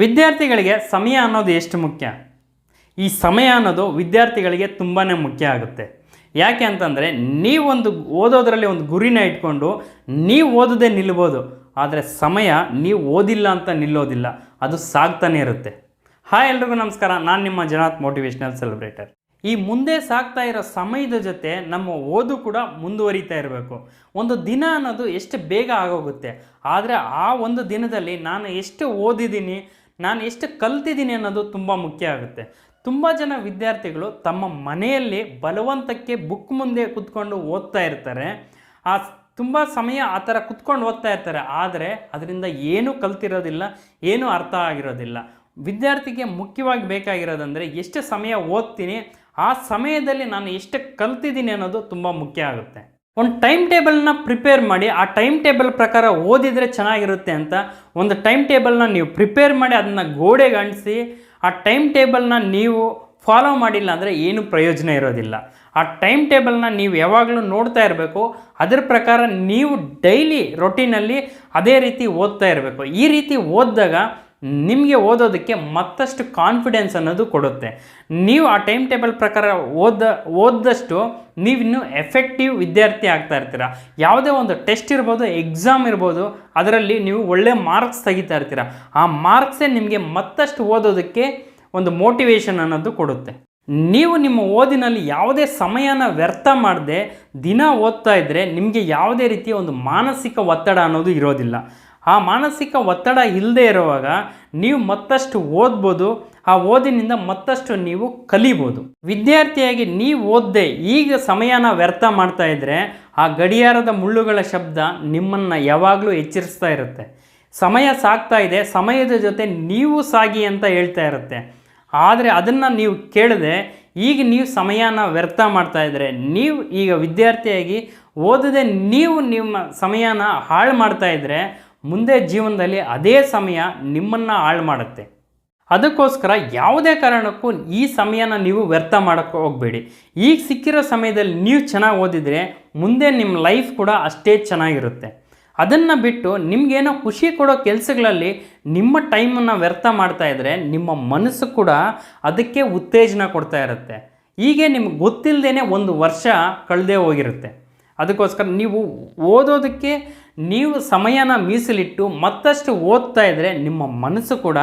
ವಿದ್ಯಾರ್ಥಿಗಳಿಗೆ ಸಮಯ ಅನ್ನೋದು ಎಷ್ಟು ಮುಖ್ಯ? ಈ ಸಮಯ ಅನ್ನೋದು ವಿದ್ಯಾರ್ಥಿಗಳಿಗೆ ತುಂಬಾ ಮುಖ್ಯ ಆಗುತ್ತೆ. ಯಾಕೆ ಅಂತಂದರೆ ನೀವೊಂದು ಓದೋದರಲ್ಲಿ ಒಂದು ಗುರಿನ ಇಟ್ಕೊಂಡು, ನೀವು ಓದೋದೇ ನಿಲ್ಬೋದು. ಆದರೆ ಸಮಯ ನೀವು ಓದಿಲ್ಲ ಅಂತ ನಿಲ್ಲೋದಿಲ್ಲ. ಅದು ಸಾಗ್ತಾನೆ ಇರುತ್ತೆ. ಹಾಯ್ ಎಲ್ರಿಗೂ ನಮಸ್ಕಾರ. ನಾನು ನಿಮ್ಮ ಜನಾತ್ ಮೋಟಿವೇಶ್ನಲ್ ಸೆಲೆಬ್ರೇಟರ್ ಈ ಮುಂದೆ ಸಾಗ್ತಾ ಇರೋ ಸಮಯದ ಜೊತೆ ನಮ್ಮ ಓದು ಕೂಡ ಮುಂದುವರಿತಾ ಇರಬೇಕು. ಒಂದು ದಿನ ಅನ್ನೋದು ಎಷ್ಟು ಬೇಗ ಆಗೋಗುತ್ತೆ. ಆದರೆ ಆ ಒಂದು ದಿನದಲ್ಲಿ ನಾನು ಎಷ್ಟು ಓದಿದ್ದೀನಿ ನಾನು ಎಷ್ಟು ಕಲ್ತಿದ್ದೀನಿ ಅನ್ನೋದು ತುಂಬ ಮುಖ್ಯ ಆಗುತ್ತೆ. ತುಂಬ ಜನ ವಿದ್ಯಾರ್ಥಿಗಳು ತಮ್ಮ ಮನೆಯಲ್ಲಿ ಬಲವಂತಕ್ಕೆ ಬುಕ್ ಮುಂದೆ ಕುತ್ಕೊಂಡು ಓದ್ತಾ ಇರ್ತಾರೆ. ಆ ತುಂಬ ಸಮಯ ಆ ಥರ ಕುತ್ಕೊಂಡು ಓದ್ತಾ ಇರ್ತಾರೆ. ಆದರೆ ಅದರಿಂದ ಏನೂ ಕಲ್ತಿರೋದಿಲ್ಲ, ಏನೂ ಅರ್ಥ ಆಗಿರೋದಿಲ್ಲ. ವಿದ್ಯಾರ್ಥಿಗೆ ಮುಖ್ಯವಾಗಿ ಬೇಕಾಗಿರೋದಂದರೆ ಎಷ್ಟು ಸಮಯ ಓದ್ತೀನಿ, ಆ ಸಮಯದಲ್ಲಿ ನಾನು ಎಷ್ಟು ಕಲ್ತಿದ್ದೀನಿ ಅನ್ನೋದು ತುಂಬ ಮುಖ್ಯ ಆಗುತ್ತೆ. ಒಂದು ಟೈಮ್ ಟೇಬಲ್ನ ಪ್ರಿಪೇರ್ ಮಾಡಿ, ಆ ಟೈಮ್ ಟೇಬಲ್ ಪ್ರಕಾರ ಓದಿದರೆ ಚೆನ್ನಾಗಿರುತ್ತೆ ಅಂತ ಒಂದು ಟೈಮ್ ಟೇಬಲ್ನ ನೀವು ಪ್ರಿಪೇರ್ ಮಾಡಿ ಅದನ್ನು ಗೋಡೆಗೆ ಅಂಟಿಸಿ, ಆ ಟೈಮ್ ಟೇಬಲ್ನ ನೀವು ಫಾಲೋ ಮಾಡಿಲ್ಲ ಅಂದರೆ ಏನು ಪ್ರಯೋಜನ ಇರೋದಿಲ್ಲ. ಆ ಟೈಮ್ ಟೇಬಲ್ನ ನೀವು ಯಾವಾಗಲೂ ನೋಡ್ತಾ ಇರಬೇಕು, ಅದರ ಪ್ರಕಾರ ನೀವು ಡೈಲಿ ರೊಟೀನಲ್ಲಿ ಅದೇ ರೀತಿ ಓದ್ತಾ ಇರಬೇಕು. ಈ ರೀತಿ ಓದಿದಾಗ ನಿಮಗೆ ಓದೋದಕ್ಕೆ ಮತ್ತಷ್ಟು ಕಾನ್ಫಿಡೆನ್ಸ್ ಅನ್ನೋದು ಕೊಡುತ್ತೆ. ನೀವು ಆ ಟೈಮ್ ಟೇಬಲ್ ಪ್ರಕಾರ ಓದ, ಓದ್ದಷ್ಟು ನೀವಿನ್ನೂ ಎಫೆಕ್ಟಿವ್ ವಿದ್ಯಾರ್ಥಿ ಆಗ್ತಾ ಇರ್ತೀರ. ಯಾವುದೇ ಒಂದು ಟೆಸ್ಟ್ ಇರ್ಬೋದು ಎಕ್ಸಾಮ್ ಇರ್ಬೋದು, ಅದರಲ್ಲಿ ನೀವು ಒಳ್ಳೆ ಮಾರ್ಕ್ಸ್ ತೆಗಿತಾ ಇರ್ತೀರ. ಆ ಮಾರ್ಕ್ಸೇ ನಿಮಗೆ ಮತ್ತಷ್ಟು ಓದೋದಕ್ಕೆ ಒಂದು ಮೋಟಿವೇಶನ್ ಅನ್ನೋದು ಕೊಡುತ್ತೆ. ನೀವು ನಿಮ್ಮ ಓದಿನಲ್ಲಿ ಯಾವುದೇ ಸಮಯನ ವ್ಯರ್ಥ ಮಾಡದೆ ದಿನ ಓದ್ತಾ ಇದ್ದರೆ ನಿಮಗೆ ಯಾವುದೇ ರೀತಿಯ ಒಂದು ಮಾನಸಿಕ ಒತ್ತಡ ಅನ್ನೋದು ಇರೋದಿಲ್ಲ. ಆ ಮಾನಸಿಕ ಒತ್ತಡ ಇಲ್ಲದೆ ಇರುವಾಗ ನೀವು ಮತ್ತಷ್ಟು ಓದ್ಬೋದು, ಆ ಓದಿನಿಂದ ಮತ್ತಷ್ಟು ನೀವು ಕಲಿಬೋದು. ವಿದ್ಯಾರ್ಥಿಯಾಗಿ ನೀವು ಓದದೆ ಈಗ ಸಮಯನ ವ್ಯರ್ಥ ಮಾಡ್ತಾ ಇದ್ದರೆ ಆ ಗಡಿಯಾರದ ಮುಳ್ಳುಗಳ ಶಬ್ದ ನಿಮ್ಮನ್ನು ಯಾವಾಗಲೂ ಎಚ್ಚರಿಸ್ತಾ ಇರುತ್ತೆ. ಸಮಯ ಸಾಗ್ತಾ ಇದೆ, ಸಮಯದ ಜೊತೆ ನೀವು ಸಾಗಿ ಅಂತ ಹೇಳ್ತಾ ಇರುತ್ತೆ. ಆದರೆ ಅದನ್ನು ನೀವು ಕೇಳದೆ ಈಗ ನೀವು ಸಮಯನ ವ್ಯರ್ಥ ಮಾಡ್ತಾ ಇದ್ದರೆ ನೀವು ಈಗ ವಿದ್ಯಾರ್ಥಿಯಾಗಿ ಓದದೆ ನೀವು ನಿಮ್ಮ ಸಮಯನ ಹಾಳು ಮಾಡ್ತಾ ಇದ್ದರೆ ಮುಂದೆ ಜೀವನದಲ್ಲಿ ಅದೇ ಸಮಯ ನಿಮ್ಮನ್ನು ಹಾಳು ಮಾಡುತ್ತೆ. ಅದಕ್ಕೋಸ್ಕರ ಯಾವುದೇ ಕಾರಣಕ್ಕೂ ಈ ಸಮಯನ ನೀವು ವ್ಯರ್ಥ ಮಾಡೋಕ್ಕೆ ಹೋಗಬೇಡಿ. ಈಗ ಸಿಕ್ಕಿರೋ ಸಮಯದಲ್ಲಿ ನೀವು ಚೆನ್ನಾಗಿ ಓದಿದರೆ ಮುಂದೆ ನಿಮ್ಮ ಲೈಫ್ ಕೂಡ ಅಷ್ಟೇ ಚೆನ್ನಾಗಿರುತ್ತೆ. ಅದನ್ನು ಬಿಟ್ಟು ನಿಮಗೇನೋ ಖುಷಿ ಕೊಡೋ ಕೆಲಸಗಳಲ್ಲಿ ನಿಮ್ಮ ಟೈಮನ್ನು ವ್ಯರ್ಥ ಮಾಡ್ತಾ ಇದ್ದರೆ ನಿಮ್ಮ ಮನಸ್ಸು ಕೂಡ ಅದಕ್ಕೆ ಉತ್ತೇಜನ ಕೊಡ್ತಾ ಇರುತ್ತೆ. ಹೀಗೆ ನಿಮ್ಗೆ ಗೊತ್ತಿಲ್ಲದೇ ಒಂದು ವರ್ಷ ಕಳೆದೇ ಹೋಗಿರುತ್ತೆ. ಅದಕ್ಕೋಸ್ಕರ ನೀವು ಓದೋದಕ್ಕೆ ನೀವು ಸಮಯನ ಮೀಸಲಿಟ್ಟು ಮತ್ತಷ್ಟು ಓದ್ತಾ ಇದ್ದರೆ ನಿಮ್ಮ ಮನಸ್ಸು ಕೂಡ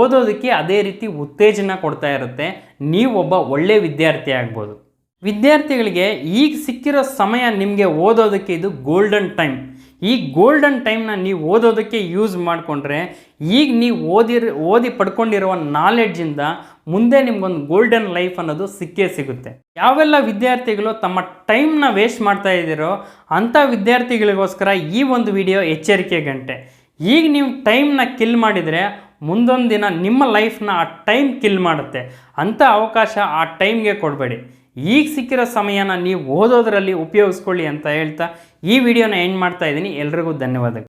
ಓದೋದಕ್ಕೆ ಅದೇ ರೀತಿ ಉತ್ತೇಜನ ಕೊಡ್ತಾ ಇರುತ್ತೆ. ನೀವು ಒಬ್ಬ ಒಳ್ಳೆಯ ವಿದ್ಯಾರ್ಥಿ ಆಗ್ಬೋದು. ವಿದ್ಯಾರ್ಥಿಗಳಿಗೆ ಈಗ ಸಿಕ್ಕಿರೋ ಸಮಯ ನಿಮಗೆ ಓದೋದಕ್ಕೆ ಇದು ಗೋಲ್ಡನ್ ಟೈಮ್ ಈ ಗೋಲ್ಡನ್ ಟೈಮ್ನ ನೀವು ಓದೋದಕ್ಕೆ ಯೂಸ್ ಮಾಡಿಕೊಂಡ್ರೆ ಈಗ ನೀವು ಓದಿರ್, ಓದಿ ಪಡ್ಕೊಂಡಿರುವ ನಾಲೆಡ್ಜಿಂದ ಮುಂದೆ ನಿಮ್ಗೊಂದು ಗೋಲ್ಡನ್ ಲೈಫ್ ಅನ್ನೋದು ಸಿಕ್ಕೇ ಸಿಗುತ್ತೆ. ಯಾವೆಲ್ಲ ವಿದ್ಯಾರ್ಥಿಗಳು ತಮ್ಮ ಟೈಮ್ನ ವೇಸ್ಟ್ ಮಾಡ್ತಾ ಇದ್ದೀರೋ ಅಂಥ ವಿದ್ಯಾರ್ಥಿಗಳಿಗೋಸ್ಕರ ಈ ಒಂದು ವಿಡಿಯೋ ಎಚ್ಚರಿಕೆ ಗಂಟೆ. ಈಗ ನೀವು ಟೈಮ್ನ ಕಿಲ್ ಮಾಡಿದರೆ ಮುಂದೊಂದು ದಿನ ನಿಮ್ಮ ಲೈಫ್ನ ಆ ಟೈಮ್ ಕಿಲ್ ಮಾಡುತ್ತೆ. ಅಂಥ ಅವಕಾಶ ಆ ಟೈಮ್ಗೆ ಕೊಡಬೇಡಿ. ಈಗ ಸಿಕ್ಕಿರೋ ಸಮಯನ ನೀವು ಓದೋದರಲ್ಲಿ ಉಪಯೋಗಿಸ್ಕೊಳ್ಳಿ ಅಂತ ಹೇಳ್ತಾ ಈ ವಿಡಿಯೋನ ಎಂಡ್ ಮಾಡ್ತಾ ಇದ್ದೀನಿ. ಎಲ್ರಿಗೂ ಧನ್ಯವಾದಗಳು.